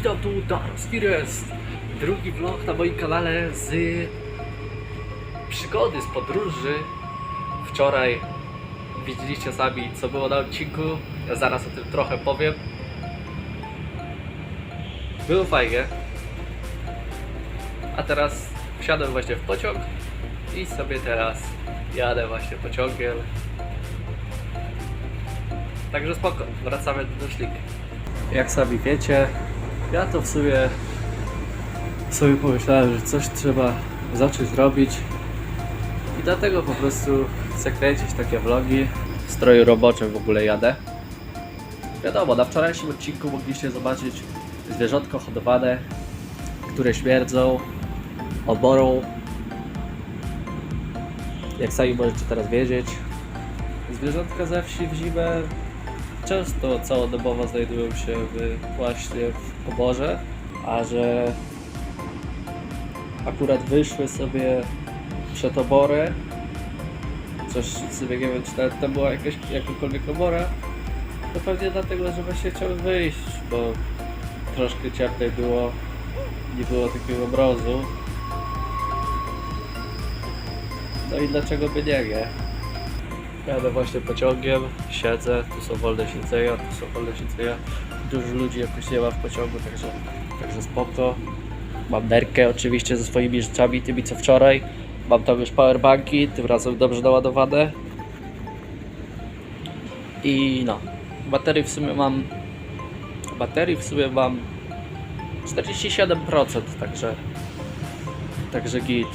witam tu Daros. Drugi vlog na moim kanale z przygody, z podróży. Wczoraj widzieliście sami co było na odcinku. Ja zaraz o tym trochę powiem. Było fajnie. A teraz wsiadłem właśnie w pociąg i sobie teraz jadę właśnie pociągiem. Także spoko, wracamy do Doszlik. Jak sami wiecie, ja to w sumie sobie pomyślałem, że coś trzeba zacząć robić i dlatego po prostu chcę kręcić takie vlogi. W stroju roboczym w ogóle jadę. Wiadomo, na wczorajszym odcinku mogliście zobaczyć zwierzątko hodowane, które śmierdzą, oborą. Jak sami możecie teraz wiedzieć, zwierzątka ze wsi w zimę często całodobowo znajdują się w, właśnie w oborze, a że akurat wyszły sobie przed oborę, coś sobie nie wiem, czy nawet to była jakaś, jakakolwiek obora, to pewnie dlatego, że właśnie chciały wyjść, bo troszkę cieplej było, nie było takiego mrozu. No i dlaczego by nie, nie? Jadę właśnie pociągiem, siedzę, tu są wolne siedzenia, tu są wolne siedzenia. Dużo ludzi jakoś nie w pociągu, także, także spoko. Mam nerkę oczywiście ze swoimi rzeczami, tymi co wczoraj. Mam tam już powerbanki, tym razem dobrze naładowane. I no, baterii w sumie mam baterii w sumie mam 47%, także także git.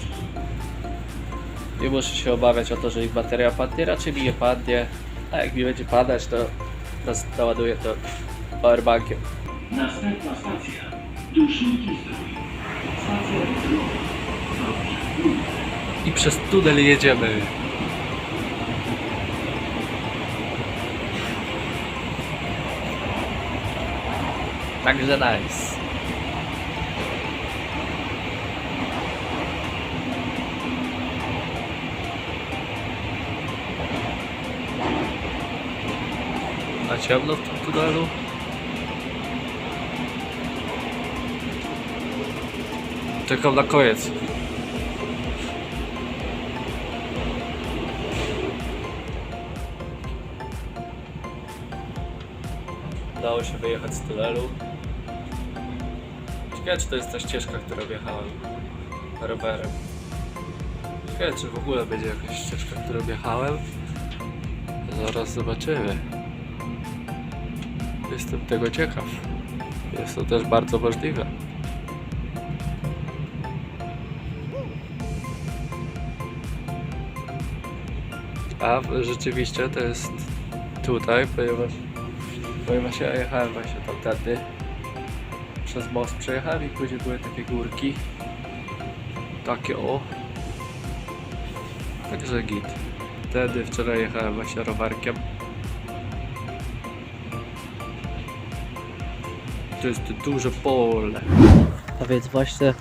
Nie muszę się obawiać o to, że ich bateria padnie, raczej mi nie padnie. A jak mi będzie padać, to teraz naładuję to powerbankiem. Następna stacja. Dusznik i zdrój. Stacja. Dobrze. I przez tunel jedziemy. Także nice. Na ciemno w tym tunelu? Czekam na koniec. Udało się wyjechać z tunelu. Ciekawe, czy to jest ta ścieżka, którą wjechałem rowerem. Ciekawe, czy w ogóle będzie jakaś ścieżka, którą wjechałem. Zaraz zobaczymy. Jestem tego ciekaw. Jest to też bardzo możliwe. A rzeczywiście to jest tutaj, ponieważ Ponieważ ja jechałem właśnie tamtędy Przez most przejechałem i później były takie górki. Takie o. Także git. Wtedy wczoraj jechałem właśnie rowerkiem. To jest duże pole. A więc właśnie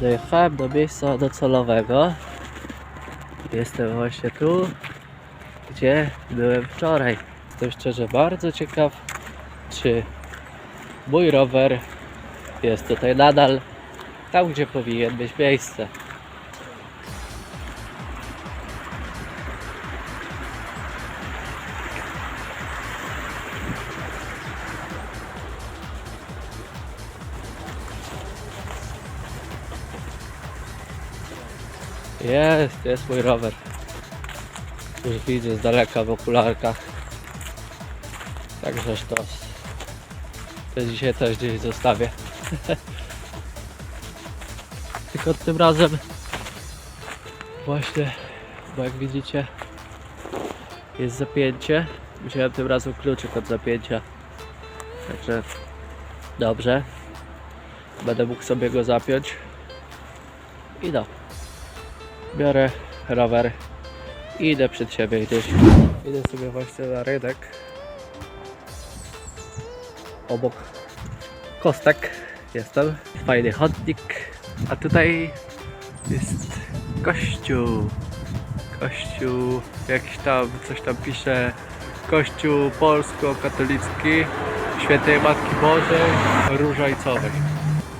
dojechałem do miejsca docelowego. Jestem właśnie tu Gdzie byłem wczoraj Jestem szczerze bardzo ciekaw, czy mój rower jest tutaj nadal tam, gdzie powinien być miejsce. Jest, jest mój rower. Już widzę z daleka w okularkach. Także sztos. To dzisiaj też gdzieś zostawię. Tylko tym razem właśnie, bo jak widzicie jest zapięcie. Wziąłem tym razem kluczyk od zapięcia. Także dobrze. Będę mógł sobie go zapiąć. I no. Biorę rower idę przed siebie gdzieś. Idę sobie właśnie na rynek obok kostek jestem. Fajny chodnik. A tutaj jest kościół. Kościół jakiś tam, coś tam pisze. Kościół polsko-katolicki Świętej Matki Bożej Różańcowej.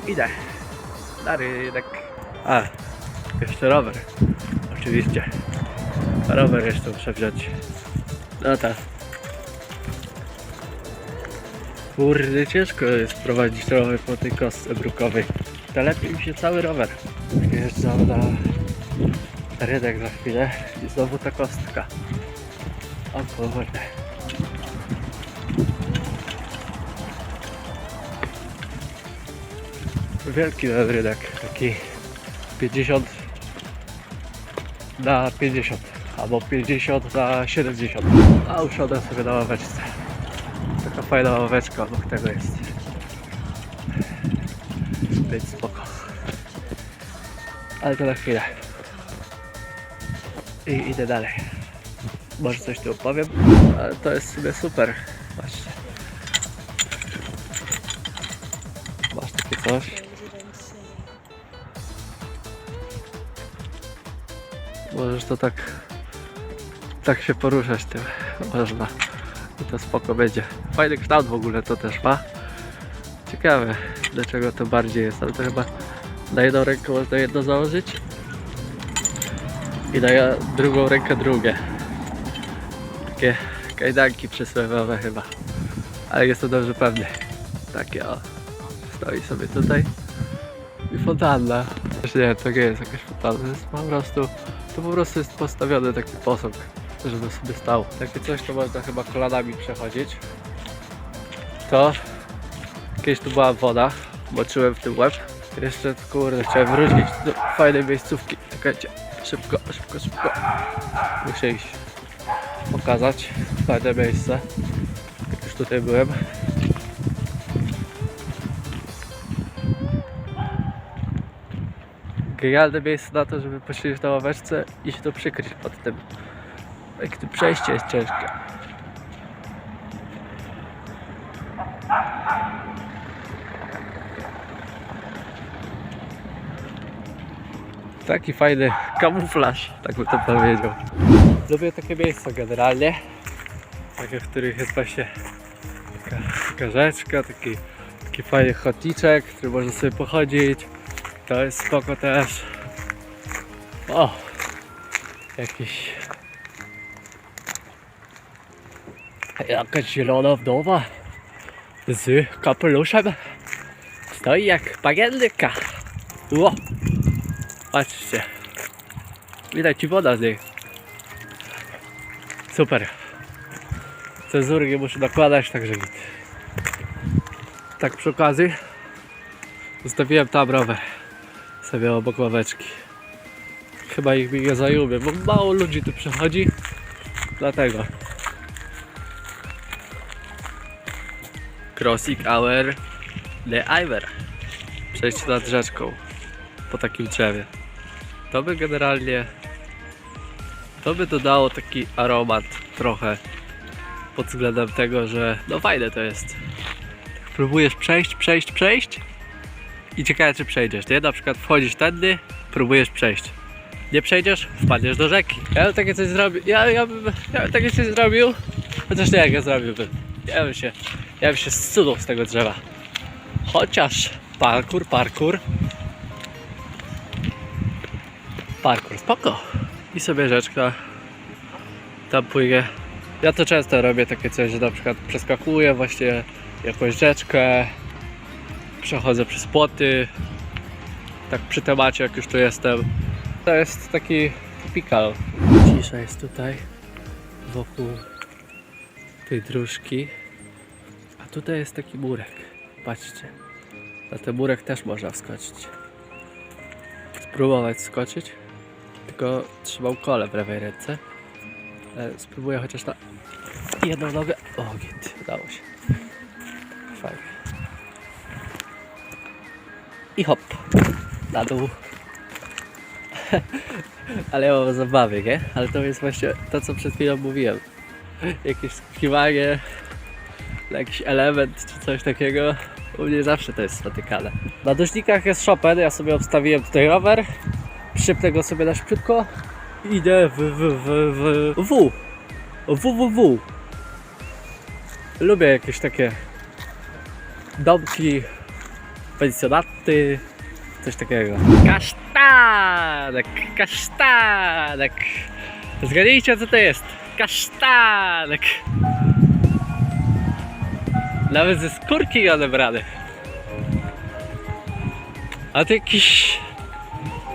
Idę na rynek. A, jeszcze rower. Oczywiście. Rower jeszcze muszę wziąć. No tak. Kurde, ciężko jest prowadzić rower po tej kostce brukowej. To lepiej mi się cały rower. Wjeżdżam na rynek za chwilę i znowu ta kostka. O kurde. Wielki ten rynek, taki 50 na 50 albo 50 na 70. A usiadłem sobie na ławeczce. Taka fajna ławeczka obok tego jest. Więc spoko. Ale to na chwilę. I idę dalej. Może coś tu opowiem, ale to jest sobie super. Patrzcie. Masz takie coś. Możesz to tak tak się poruszać tym. Można. I to spoko będzie. Fajny kształt w ogóle to też ma. Ciekawe dlaczego to bardziej jest, ale to chyba na jedną rękę można jedno założyć i na drugą rękę drugie. Takie kajdanki przysłowiowe chyba. Ale jestem dobrze pewny. Takie o. Stoi sobie tutaj. I fontanna. Nie to nie jest jakaś fontanna. To jest po prostu, to po prostu jest postawiony taki posąg, żeby sobie. Takie coś, to można chyba kolanami przechodzić. To kiedyś tu była woda, moczyłem w tym łeb. Jeszcze, kurde, chciałem wrócić do fajnej miejscówki. Czekajcie, szybko, szybko, szybko. Muszę iść pokazać fajne miejsce. Jak już tutaj byłem. Genialne miejsce na to, żeby posiedzieć na ławeczce i się to przykryć pod tym. Jak to przejście jest ciężkie. Taki fajny kamuflaż, tak bym to powiedział. Lubię takie miejsca generalnie. Takie, w których jest właśnie taka, taka rzeczka, taki, taki fajny choticzek, który można sobie pochodzić. To jest spoko też. O! Jakiś... Jakaś zielona wdowa z kapeluszem stoi jak bagienka. Patrzcie. Widać woda z niej. Super. Cenzury nie muszę nakładać, także git. Tak przy okazji zostawiłem tam rower sobie obok ławeczki. Chyba ich mi nie zajubię, bo mało ludzi tu przychodzi. Dlatego. Crossing hour the Iver. Przejście nad rzeczką po takim drzewie. To by generalnie to by dodało taki aromat trochę pod względem tego, że no fajne to jest. Próbujesz przejść, przejść, przejść i ciekawe czy przejdziesz, nie? Na przykład wchodzisz tędy, próbujesz przejść. Nie przejdziesz, wpadniesz do rzeki. Ja bym takie coś zrobił, ja, ja, bym, ja bym takie coś zrobił, chociaż nie jak ja zrobiłbym. Ja bym się, ja bym się zsunął z tego drzewa. Chociaż parkour, parkour. Parkour, spoko. I sobie rzeczka tam płynie. Ja to często robię takie coś, że na przykład przeskakuję właśnie jakąś rzeczkę, przechodzę przez płoty, tak przy temacie jak już tu jestem. To jest taki typical. Cisza jest tutaj wokół tej dróżki. Tutaj jest taki murek. Patrzcie. Na ten murek też można wskoczyć. Spróbować wskoczyć. Tylko trzymam kole w lewej ręce. Ale spróbuję chociaż na jedną nogę. O, git, udało się. Fajnie. I hop, na dół. Ale ja mam zabawy, nie? Ale to jest właśnie to, co przed chwilą mówiłem. Jakieś skakiwanie, na jakiś element czy coś takiego. U mnie zawsze to jest spotykane. Na dośnikach jest Chopin, ja sobie obstawiłem tutaj rower. Przypnę go sobie na szybciutko. i Idę w, w, w, w, w. W, w, w. Lubię jakieś takie domki, pensjonaty, coś takiego. Kasztanek, kasztanek. Zgadnijcie co to jest. Kasztanek. Nawet ze skórki odebrany. A to jakiś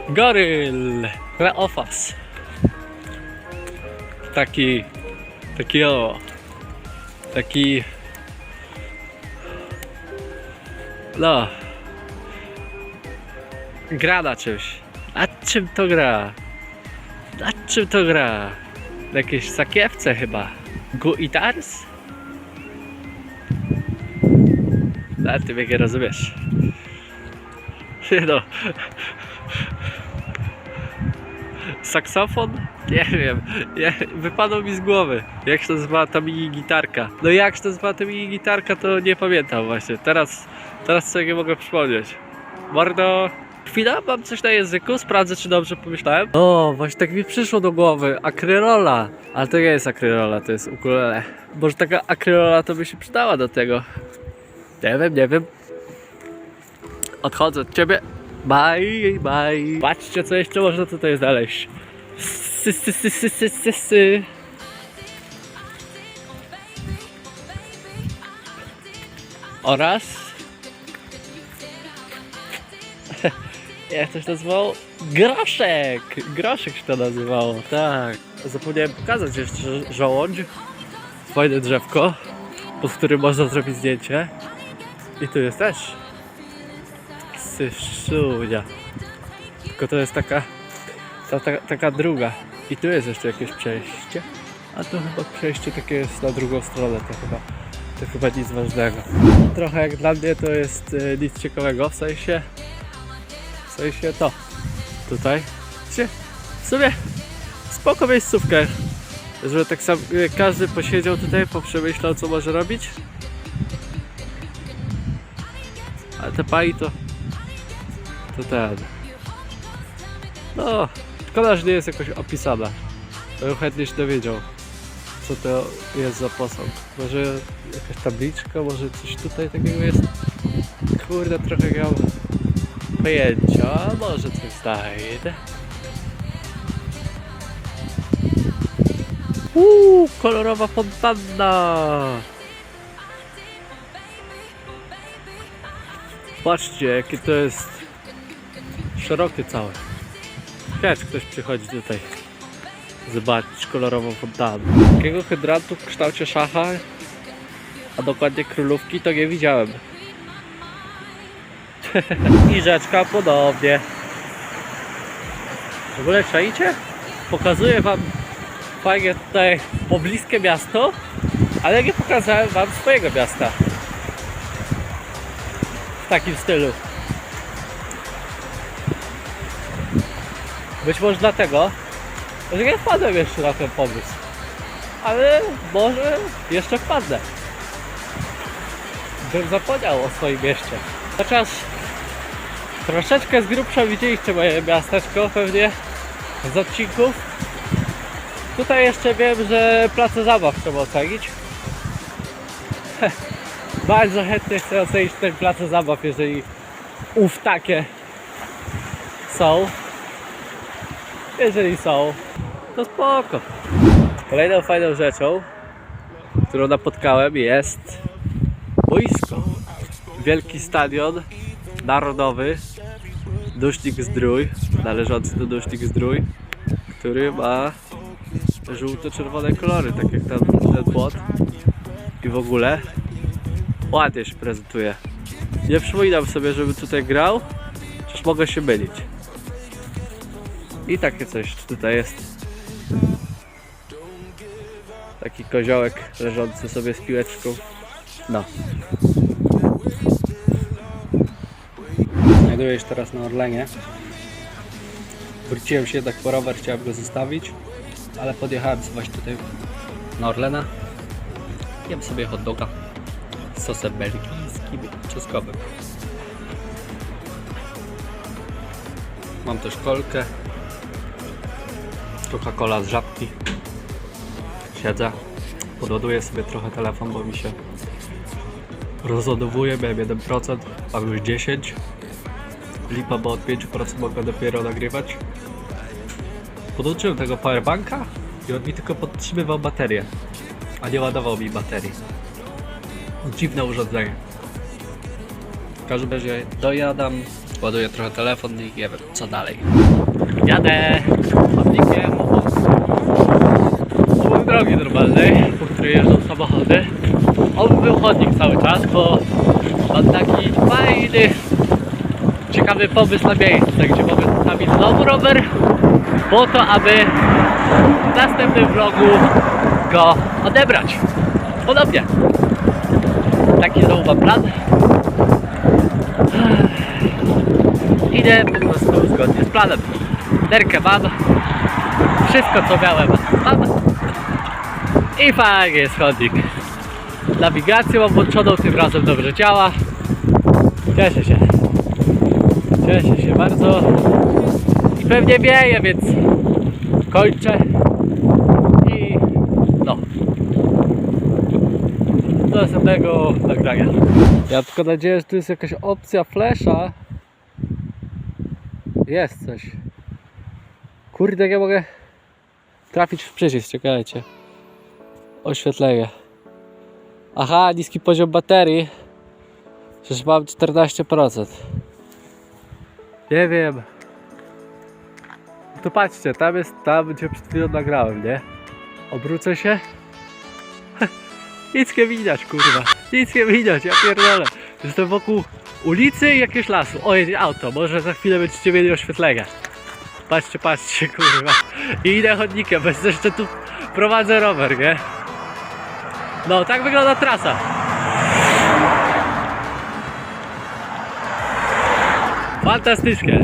goryl. Kleofas. Taki, taki o, taki, no, gra na czymś. A czym to gra? Na czym to gra? Na jakiejś sakiewce chyba. Guitars? A ty mnie nie rozumiesz. No. Saksofon? Nie wiem. Nie, wypadło mi z głowy. Jak się nazywała ta mini gitarka? No jak się nazywała ta mini gitarka, to nie pamiętam właśnie. Teraz, teraz sobie nie mogę przypomnieć. Mordo, chwila, mam coś na języku, sprawdzę czy dobrze pomyślałem. O, właśnie tak mi przyszło do głowy, akrylola. Ale to nie jest akrylola, to jest ukulele. Może taka akrylola to by się przydała do tego. Nie wiem, nie wiem. Odchodzę od ciebie. Bye, bye. Patrzcie, co jeszcze można tutaj znaleźć. Sy, sy, sy, sy, sy, sy, sy. Oraz jak się nazywało? Groszek! Groszek się to nazywało, tak. Zapomniałem pokazać jeszcze żołądź. Fajne drzewko, pod którym można zrobić zdjęcie. I tu jest też. Syszunia. Tylko to jest taka, ta, ta, taka druga. I tu jest jeszcze jakieś przejście. A to chyba przejście takie jest na drugą stronę, to chyba, to chyba nic ważnego. Trochę jak dla mnie to jest e, nic ciekawego, w sensie, w sensie to. Tutaj, się, w sumie spoko miejscówkę. Żeby tak sam e, każdy posiedział tutaj, poprzemyślał co może robić. Ale te pai to, to ten. No, szkoda, że nie jest jakoś opisana. To bym chętnie się dowiedział, co to jest za posąg. Może jakaś tabliczka, może coś tutaj takiego jest. Kurde, trochę mam pojęcia, a może coś znajdę. Uuu, kolorowa fontanna! Patrzcie, jakie to jest szerokie całe. Czy ktoś przychodzi tutaj zobaczyć kolorową fontannę. Takiego hydrantu w kształcie szacha, a dokładnie królówki, to nie widziałem. I rzeczka podobnie. W ogóle czaicie? Pokazuję wam fajnie tutaj pobliskie miasto, ale nie pokazałem wam swojego miasta. W takim stylu. Być może dlatego, że nie wpadłem jeszcze na ten pomysł. Ale może jeszcze wpadnę. Bym zapomniał o swoim mieście. Chociaż troszeczkę z grubsza widzieliście moje miasteczko pewnie z odcinków. Tutaj jeszcze wiem, że place zabaw trzeba ocenić. Bardzo chętnie chcę ocenić ten place zabaw, jeżeli ów takie są. Jeżeli są, to spoko. Kolejną fajną rzeczą, którą napotkałem jest boisko. Wielki stadion narodowy Dusznik Zdrój, należący do Dusznik Zdrój, który ma żółto-czerwone kolory, tak jak tam ten płot i w ogóle ładnie się prezentuje. Nie przypominam sobie, żeby tutaj grał, chociaż mogę się mylić. I takie coś tutaj jest. Taki koziołek leżący sobie z piłeczką. No. Znajduję się teraz na Orlenie. Wróciłem się jednak po rower, chciałem go zostawić, ale podjechałem właśnie tutaj na Orlena. Jem sobie hot doga sosem belgijskim czosnkowym. Mam też kolkę. Coca-Cola z żabki. Siedzę. Podładuję sobie trochę telefon, bo mi się rozładowuję, miałem 1%, mam już 10%. Lipa, bo od 5% mogę dopiero nagrywać. Podłączyłem tego powerbanka i on mi tylko podtrzymywał baterię, a nie ładował mi baterii. Dziwne urządzenie. W każdym razie dojadam, ładuję trochę telefon i nie wiem co dalej. Jadę chodnikiem obok drogi normalnej, po której jeżdżą samochody. Oby był chodnik cały czas, bo mam taki fajny, ciekawy pomysł na miejsce, gdzie mogę zostawić znowu rower, po to, aby w następnym vlogu go odebrać. Podobnie. Taki mam plan. Idę po prostu zgodnie z planem. Derkę mam. Wszystko co miałem mam. I fajnie jest chodnik. Nawigację mam włączoną, tym razem dobrze działa. Cieszę się. Cieszę się bardzo. I pewnie wieje, więc kończę. I no. Do następnego nagrania. Ja tylko nadzieję, że tu jest jakaś opcja flasha. Jest coś. Kurde, jak ja mogę trafić w przycisk, czekajcie. Oświetlenie. Aha, niski poziom baterii. Przecież mam 14%. Nie wiem. To patrzcie, tam jest tam, gdzie przed chwilą nagrałem, nie? Obrócę się. Nic nie widać, kurwa. Nic nie widać, ja pierdolę. Jestem wokół ulicy i jakiegoś lasu. O, auto, może za chwilę będziecie mieli oświetlenia. Patrzcie, patrzcie, kurwa. I idę chodnikiem, bo jeszcze tu prowadzę rower, nie? No, tak wygląda trasa. Fantastycznie.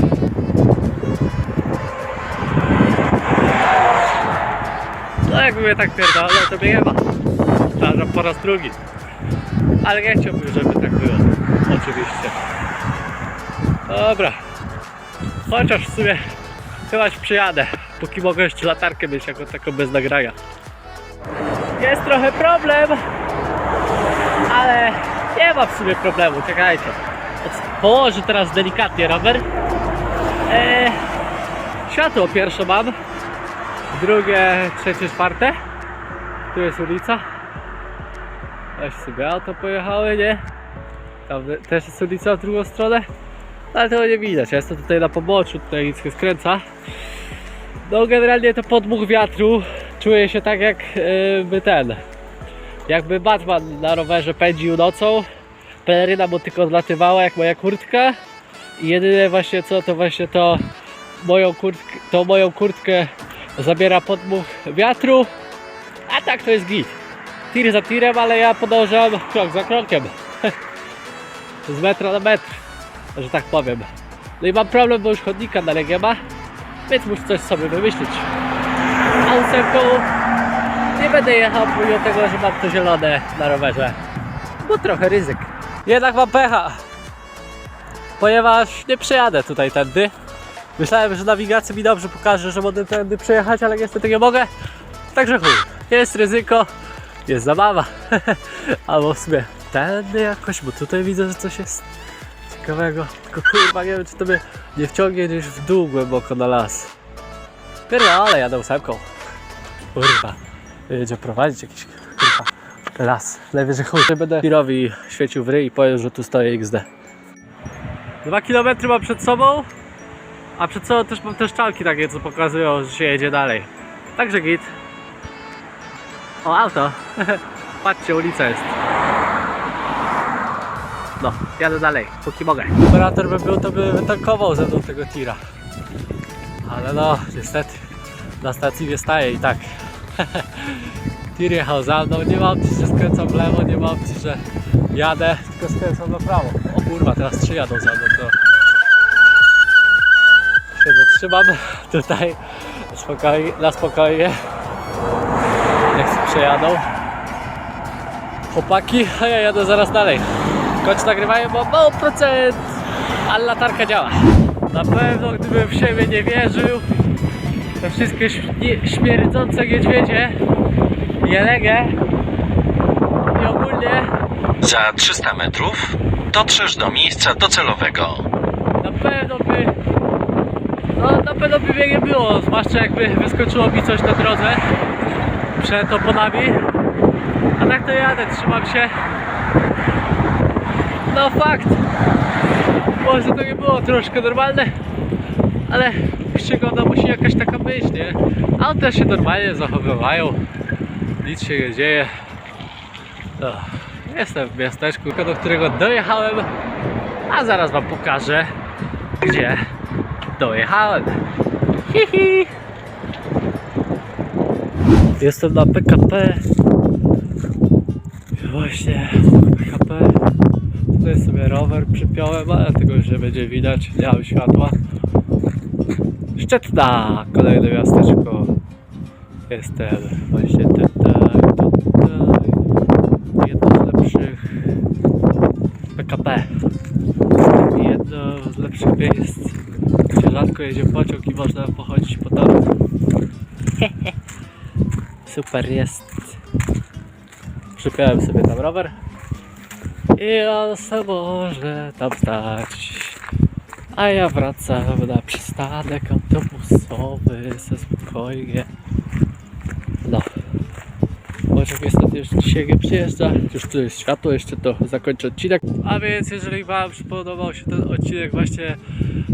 No jak mówię tak pierdolę, to mnie nie ma. Powtarzam po raz drugi. Ale nie chciałbym, żeby tak było. Oczywiście. Dobra. Chociaż w sumie chyba się przyjadę. Póki mogę jeszcze latarkę mieć jako taką bez nagrania. Jest trochę problem. Ale nie ma w sumie problemu. Czekajcie. Położę teraz delikatnie rower. Eee, światło pierwsze mam. Drugie, trzecie, czwarte. Tu jest ulica. Weź sobie auto pojechały, nie? Tam też jest ulica w drugą stronę. Ale tego nie widać. Ja jestem tutaj na poboczu, tutaj nic nie skręca. No generalnie to podmuch wiatru czuje się tak jak yy, by ten. Jakby Batman na rowerze pędził nocą. Peleryna mu tylko odlatywała jak moja kurtka. I jedyne właśnie co to właśnie to moją kurtkę, to moją kurtkę zabiera podmuch wiatru. A tak to jest git. Tir za tirem, ale ja podążam krok za krokiem. Z metra na metr, że tak powiem. No i mam problem, bo już chodnika dalej nie ma, więc muszę coś sobie wymyślić. A ósemką nie będę jechał pomimo tego, że mam to zielone na rowerze, bo trochę ryzyk. Jednak mam pecha, ponieważ nie przejadę tutaj tędy. Myślałem, że nawigacja mi dobrze pokaże, że mogę tędy przejechać, ale niestety nie mogę. Także chuj, jest ryzyko, jest zabawa. Albo w sumie tędy jakoś, bo tutaj widzę, że coś jest ciekawego. Tylko kurwa, nie wiem, czy to mnie nie wciągnie gdzieś w dół głęboko na las. Pierdolę, jadę ósemką. Kurwa, jedzie prowadzić jakiś kurwa las. Chuj, że będę Pirowi świecił w ryj i powiem, że tu stoję XD. Dwa kilometry mam przed sobą, a przed sobą też mam te szczalki takie, co pokazują, że się jedzie dalej. Także git. O, auto. Patrzcie, ulica jest. No, jadę dalej, póki mogę. Operator by był, to by wytankował ze mną tego tira. Ale no, niestety, na stacji nie staje i tak. Tir jechał za mną, nie ma opcji, że skręcam w lewo, nie ma opcji, że jadę, tylko skręcam na prawo. O kurwa, teraz trzy jadą za mną, to się zatrzymam tutaj spokojnie, na spokojnie. Przejadą. Chłopaki, a ja jadę zaraz dalej. Kończ nagrywają, bo mało procent, ale latarka działa. Na pewno gdybym w siebie nie wierzył, te wszystkie śmie- śmierdzące niedźwiedzie, jelenie i ogólnie Za 300 metrów dotrzesz do miejsca docelowego. Na pewno by. No na pewno by mnie nie było, zwłaszcza jakby wyskoczyło mi coś na drodze przed oponami. A tak to jadę, trzymam się. No fakt. Może to nie było troszkę normalne, ale przygoda musi jakaś taka być, nie? A też się normalnie zachowywają. Nic się nie dzieje. No, jestem w miasteczku, do którego dojechałem, a zaraz wam pokażę, gdzie dojechałem. Hihi. Jestem na PKP. Właśnie PKP. Tutaj sobie rower przypiąłem, ale tego już nie będzie widać. Nie światła. Szczecna! Kolejne miasteczko. Jestem właśnie tutaj, tutaj. Jedno z lepszych PKP. Jedno z lepszych miejsc, gdzie rzadko jedzie pociąg i można pochodzić po torach. Super jest. Przypiąłem sobie tam rower i on se może tam stać. A ja wracam na przystanek autobusowy ze spokojnie. No. Pociąg niestety już dzisiaj nie przyjeżdża. Już tu jest światło, jeszcze to zakończę odcinek. A więc jeżeli Wam spodobał się ten odcinek właśnie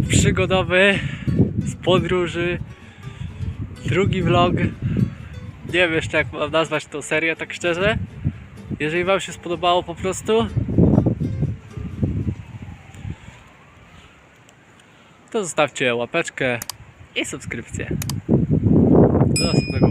przygodowy z podróży, drugi vlog, nie wiem jeszcze jak mam nazwać tą serię tak szczerze. Jeżeli Wam się spodobało po prostu, to zostawcie łapeczkę i subskrypcję. Do następnego